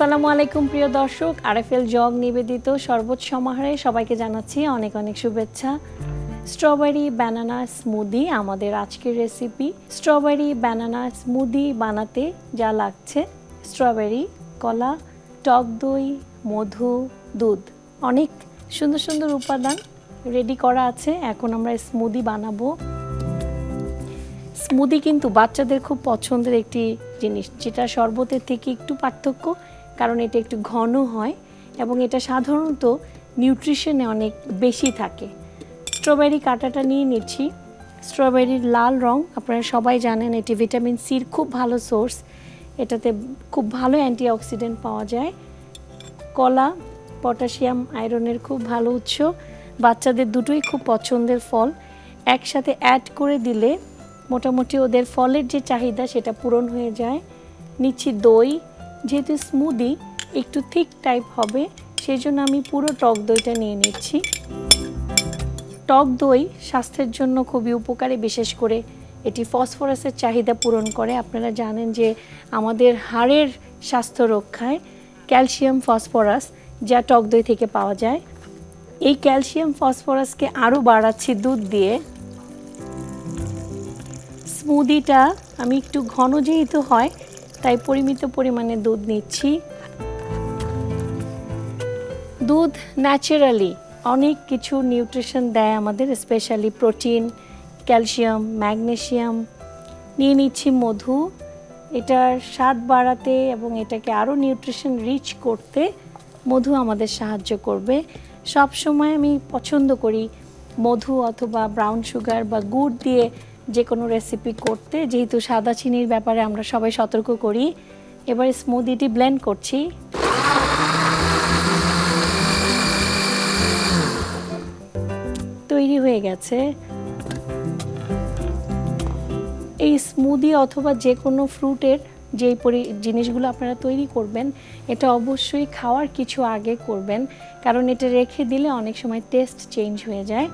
আসসালামু আলাইকুম, প্রিয় দর্শক। আরএফএল জগ নিবেদিত শরবত সমাহারে সবাইকে জানাচ্ছি অনেক অনেক শুভেচ্ছা। স্ট্রবেরি, ব্যানানা, স্মুদি, আমাদের আজকের রেসিপি। স্ট্রবেরি, ব্যানানা, স্মুদি বানাতে যা লাগছে। স্ট্রবেরি, কলা, টক দই, মধু, দুধ। অনেক সুন্দর সুন্দর উপাদান রেডি করা আছে। এখন আমরা স্মুদি বানাবো। স্মুদি কিন্তু বাচ্চাদের খুব পছন্দের একটি জিনিস, যেটা শরবতের থেকে একটু পার্থক্য। কারণ এটা একটু ঘন হয় এবং এটা সাধারণত নিউট্রিশনে অনেক বেশি থাকে। স্ট্রবেরি কাটাটা নিয়ে নিচ্ছি। স্ট্রবেরির লাল রং, আপনারা সবাই জানেন এটি ভিটামিন সির খুব ভালো সোর্স। এটাতে খুব ভালো অ্যান্টিঅক্সিডেন্ট পাওয়া যায়। কলা, পটাশিয়াম, আয়রনের খুব ভালো উৎস। বাচ্চাদের দুটোই খুব পছন্দের ফল। একসাথে অ্যাড করে দিলে মোটামুটি ওদের ফলের যে চাহিদা সেটা পূরণ হয়ে যায়। নিচ্ছি দই যেহেতু স্মুদি একটু থিক টাইপ হবে সেই জন্য আমি পুরো টক দইটা নিয়ে নিচ্ছি। টক দই স্বাস্থ্যের জন্য খুবই উপকারী, বিশেষ করে এটি ফসফরাসের চাহিদা পূরণ করে। আপনারা জানেন যে আমাদের হাড়ের স্বাস্থ্য রক্ষায় ক্যালসিয়াম ফসফরাস যা টক দই থেকে পাওয়া যায়, এই ক্যালসিয়াম ফসফরাসকে আরও বাড়াচ্ছি দুধ দিয়ে। স্মুদিটা আমি একটু ঘন যেহেতু হয় তাই পরিমিত পরিমাণে দুধ নিচ্ছি। দুধ ন্যাচারালি অনেক কিছু নিউট্রিশন দেয় আমাদের, স্পেশালি প্রোটিন, ক্যালসিয়াম ম্যাগনেশিয়াম নিয়ে নিচ্ছি মধু। এটার স্বাদ বাড়াতে এবং এটাকে আরও নিউট্রিশন রিচ করতে মধু আমাদের সাহায্য করবে। সব সময় আমি পছন্দ করি মধু অথবা ব্রাউন সুগার বা গুড় দিয়ে যে কোনো রেসিপি করতে, যেহেতু সাদা চিনির ব্যাপারে আমরা সবাই সতর্ক করি, এবারে স্মুদিটি ব্লেন্ড করছি। তৈরি হয়ে গেছে। এই স্মুদি অথবা যে কোনো ফ্রুটের যে পরি, জিনিসগুলো আপনারা তৈরি করবেন, এটা অবশ্যই খাওয়ার কিছু আগে করবেন, কারণ এটা রেখে দিলে অনেক সময় টেস্ট চেঞ্জ হয়ে যায়।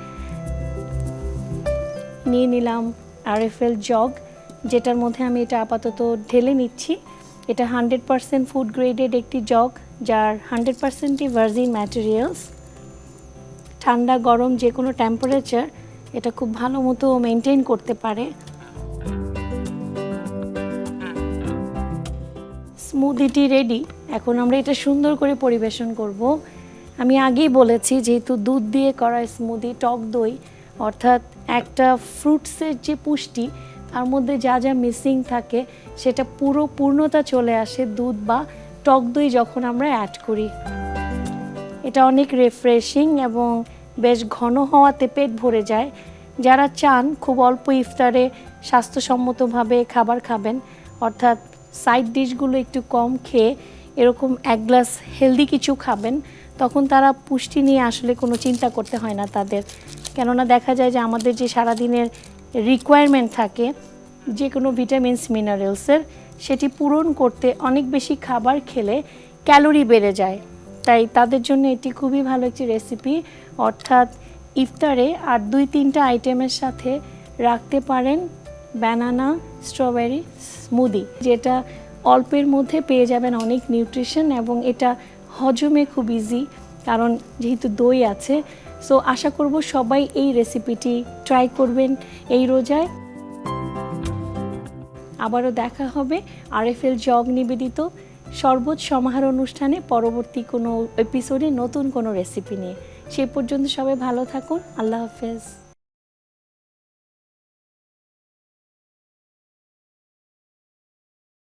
নিয়ে নিলাম। আরএফএল জগ, যেটার মধ্যে আমি এটা আপাতত ঢেলে নিচ্ছি। এটা হান্ড্রেড পারসেন্ট ফুড গ্রেডেড একটি জগ, যার হান্ড্রেড পারসেন্টই ভার্জিন ম্যাটেরিয়ালস ঠান্ডা, গরম, যে কোনো টেম্পারেচার এটা খুব ভালো মতো মেনটেন করতে পারে। স্মুদিটি রেডি এখন আমরা এটা সুন্দর করে পরিবেশন করব। আমি আগেই বলেছি, যেহেতু দুধ দিয়ে করা স্মুদি টক দই অর্থাৎ একটা ফ্রুটসের যে পুষ্টি, তার মধ্যে যা যা মিসিং থাকে, সেটা পুরো পূর্ণতা চলে আসে দুধ বা টক দই যখন আমরা অ্যাড করি। এটা অনেক রিফ্রেশিং এবং বেশ ঘন হওয়াতে পেট ভরে যায়। যারা চান, খুব অল্প ইফতারে স্বাস্থ্যসম্মতভাবে খাবার খাবেন। অর্থাৎ সাইড ডিশগুলো একটু কম খেয়ে এরকম এক গ্লাস হেলদি কিছু খাবেন, তখন তারা পুষ্টি নিয়ে আসলে কোনো চিন্তা করতে হয় না তাদের। কেননা দেখা যায় যে আমাদের যে সারাদিনের রিকোয়ারমেন্ট থাকে, যে কোনো ভিটামিনস মিনারেলসের সেটি পূরণ করতে অনেক বেশি খাবার খেলে ক্যালোরি বেড়ে যায়। তাই তাদের জন্য এটি খুবই ভালো একটি রেসিপি অর্থাৎ ইফতারে আর দুই তিনটা আইটেমের সাথে রাখতে পারেন ব্যানানা স্ট্রবেরি স্মুদি যেটা অল্পের মধ্যে পেয়ে যাবেন অনেক নিউট্রিশন এবং এটা হজমে খুব ইজি কারণ যেহেতু দই আছে। সো আশা করব সবাই এই রেসিপিটি ট্রাই করবেন এই রোজায়। আবারও দেখা হবে আরএফএল জগ নিবেদিত। সর্বোচ্চ সমাহার অনুষ্ঠানে পরবর্তী কোনো এপিসোডে নতুন কোনো রেসিপি নিয়ে। সেই পর্যন্ত সবাই ভালো থাকুন। আল্লাহ হাফেজ।